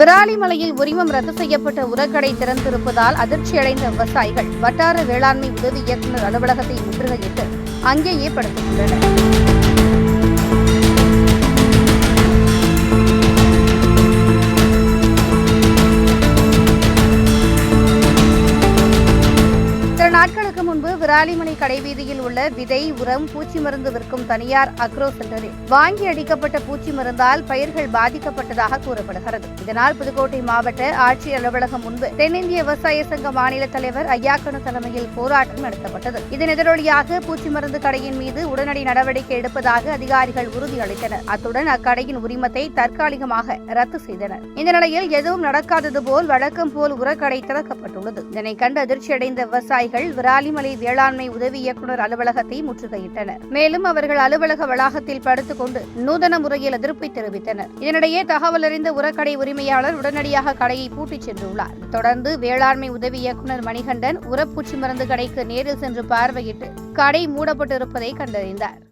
விராலிமலையில் உரிமம் ரத்து செய்யப்பட்ட உரக்கடை திறந்திருப்பதால் அதிர்ச்சியடைந்த விவசாயிகள் வட்டார வேளாண்மை உதவி இயக்குநர் அலுவலகத்தை முற்றுகையிட்டு அங்கேயே படுத்துகின்றனர் நாட்களுக்கு முன்பு விராலிமணி கடைவீதியில் உள்ள விதை உரம் பூச்சி மருந்து விற்கும் தனியார் அக்ரோ சென்டரில் வாங்கி அடிக்கப்பட்ட பூச்சி மருந்தால் பயிர்கள் பாதிக்கப்பட்டதாக கூறப்படுகிறது. இதனால் புதுக்கோட்டை மாவட்ட ஆட்சியர் அலுவலகம் முன்பு தென்னிந்திய விவசாய சங்க மாநில தலைவர் ஐயாக்கனு தலைமையில் போராட்டம் நடத்தப்பட்டது. இதன் எதிரொலியாக பூச்சி மருந்து கடையின் மீது உடனடி நடவடிக்கை எடுப்பதாக அதிகாரிகள் உறுதியளித்தனர் அத்துடன் அக்கடையின் உரிமத்தை தற்காலிகமாக ரத்து செய்தனர். இந்த நிலையில் எதுவும் நடக்காதது போல் வழக்கம் போல் உரக்கடை திறக்கப்பட்டுள்ளது. இதனை கண்டு அதிர்ச்சியடைந்த விவசாயிகள் விராலிமலை வேளாண்மை உதவி இயக்குநர் அலுவலகத்தை முற்றுகையிட்டனர். மேலும் அவர்கள் அலுவலக வளாகத்தில் படுத்துக்கொண்டு நூதன முறையில் எதிர்ப்பை தெரிவித்தனர். இதனிடையே தகவல் அறிந்த உரக்கடை உரிமையாளர் உடனடியாக கடையை பூட்டிச் சென்றுள்ளார். தொடர்ந்து வேளாண்மை உதவி இயக்குநர் மணிகண்டன் உரப்பூச்சி மருந்து கடைக்கு நேரில் சென்று பார்வையிட்டு கடை மூடப்பட்டிருப்பதை கண்டறிந்தார்.